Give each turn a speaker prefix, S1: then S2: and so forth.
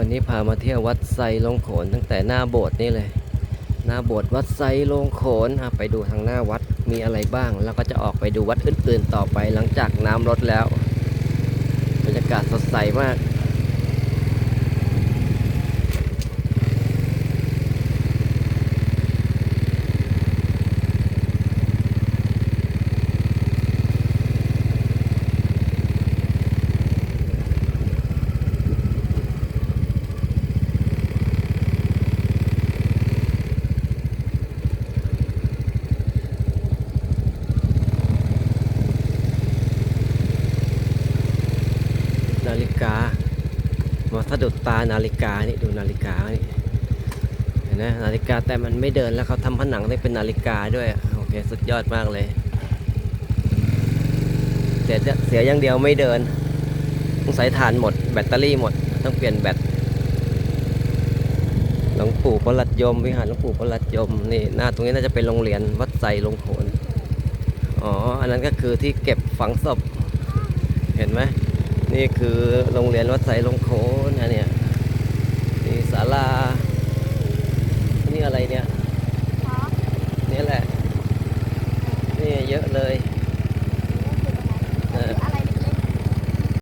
S1: วันนี้พามาเที่ยววัดไซลงโขนตั้งแต่หน้าโบสถ์นี่เลย หน้าโบสถ์วัดไซลงโขนไปดูทางหน้าวัดมีอะไรบ้าง แล้วก็จะออกไปดูวัดอื่นๆต่อไปหลังจากน้ำลดแล้ว บรรยากาศสดใสมาก นาฬิกา มาสะดุดตานาฬิกานี่ดูนาฬิกานี่เห็นไหมนาฬิกาแต่มันไม่เดินแล้วเขาทำผนังได้เป็นนาฬิกาด้วยโอเคสุดยอดมากเลยเสียเสียอย่างเดียวไม่เดินต้องสายถ่านหมด แบตเตอรี่หมดต้องเปลี่ยนแบตหลวงปู่ประหลัดยม วิหารหลวงปู่ประหลัดยมนี่หน้าตรงนี้น่าจะเป็นโรงเรียนวัดไซลงโขนอ๋ออันนั้นก็คือที่เก็บฝังศพเห็นไหม นี่คือโรงเรียนวัดไสลงโคนนะเนี่ยนี่ศาลา นี่อะไรเนี่ย นี่แหละ นี่เยอะเลยเออ
S2: อะไร